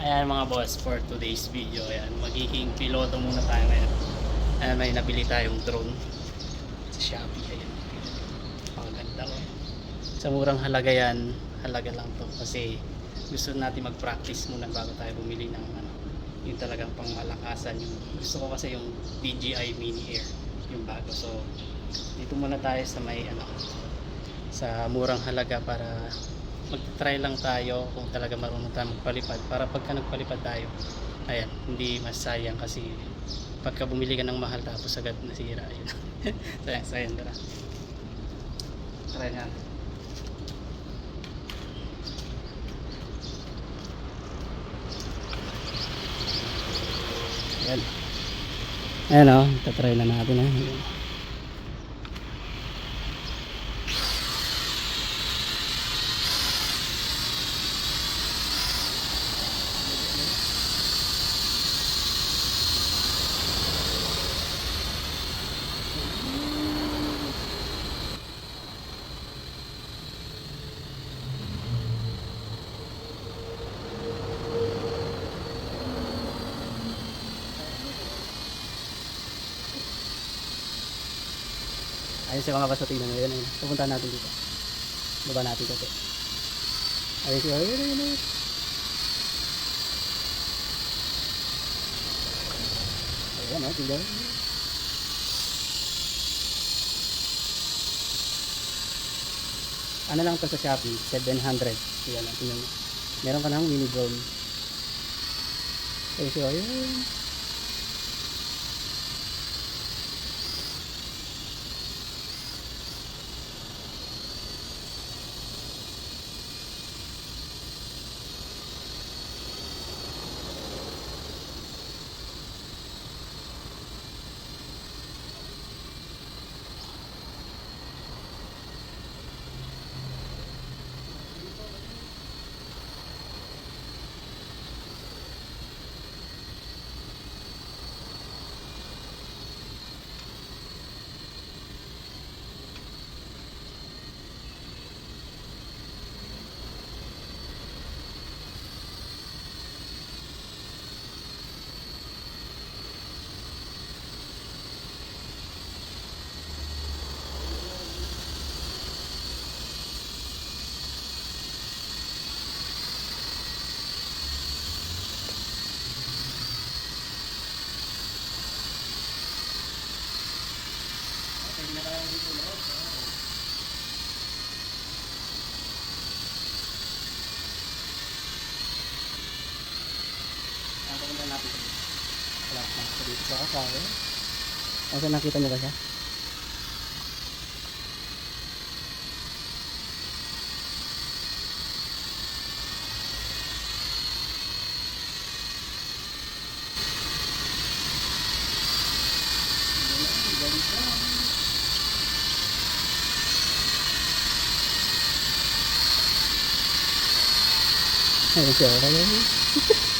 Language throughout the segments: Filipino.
Ayan mga boss, for today's video, ayan, magiging piloto muna tayo ngayon. Ayan, may nabili tayong drone sa Shopee. Ayan. Pangaganda ko. Sa murang halaga yan, halaga lang to kasi gusto natin mag-practice muna bago tayo bumili ng ano, yung talagang pangmalakasan. Yung, gusto ko kasi yung DJI Mini Air, yung bago. So, dito muna tayo sa may ano, sa murang halaga para mag-try lang tayo kung talaga marunong tayo magpalipad para pagka nagpalipad tayo ayan, hindi masayang kasi pagka bumili ka ng mahal tapos agad nasira yun sayang sayang tara. Try na. Ayan. Ayan o, tatry na natin ha Ayun si mga baso tingnan mo yun. ayun. Pupunta natin dito. Baba natin kasi. Ayun siya. Ayun, ayun, ayun. Ayan, oh, tingnan. Ano lang to sa Shopee? 700. Yan, oh, tingnan. Meron ka ng mini drone. Ayun siya. Ayun. Pa sa dito sa kasama. Kasi nakita niyo ba siya? Ayun siya. Ayun.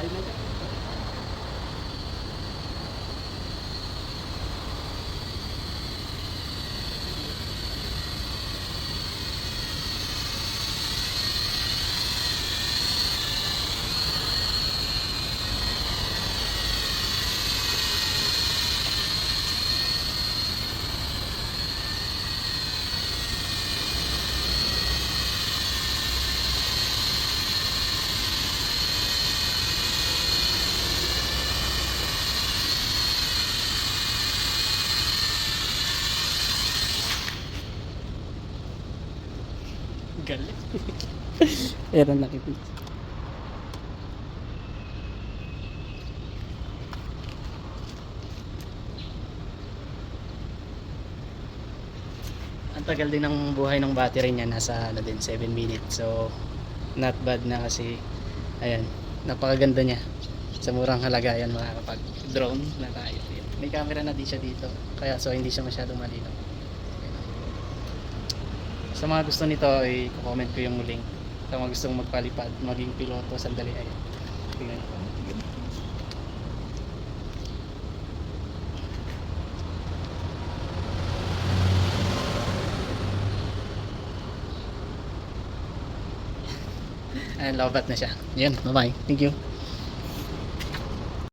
realmente Galing. Pero nakipit. Ang tagal din ng buhay ng battery niya, nasa ano din, 7 minutes. So, not bad na kasi, ayan, napakaganda niya. Sa murang halaga yan makakapag-drone na tayo. May camera na din siya dito, kaya so hindi siya masyadong malinaw. Sa mga gusto nito, i-comment ko yung link. Sa mga gustong magpalipad, maging piloto, sandali ay. Tingnan ko. Ayan, lobat na siya. Yun, bye-bye. Thank you.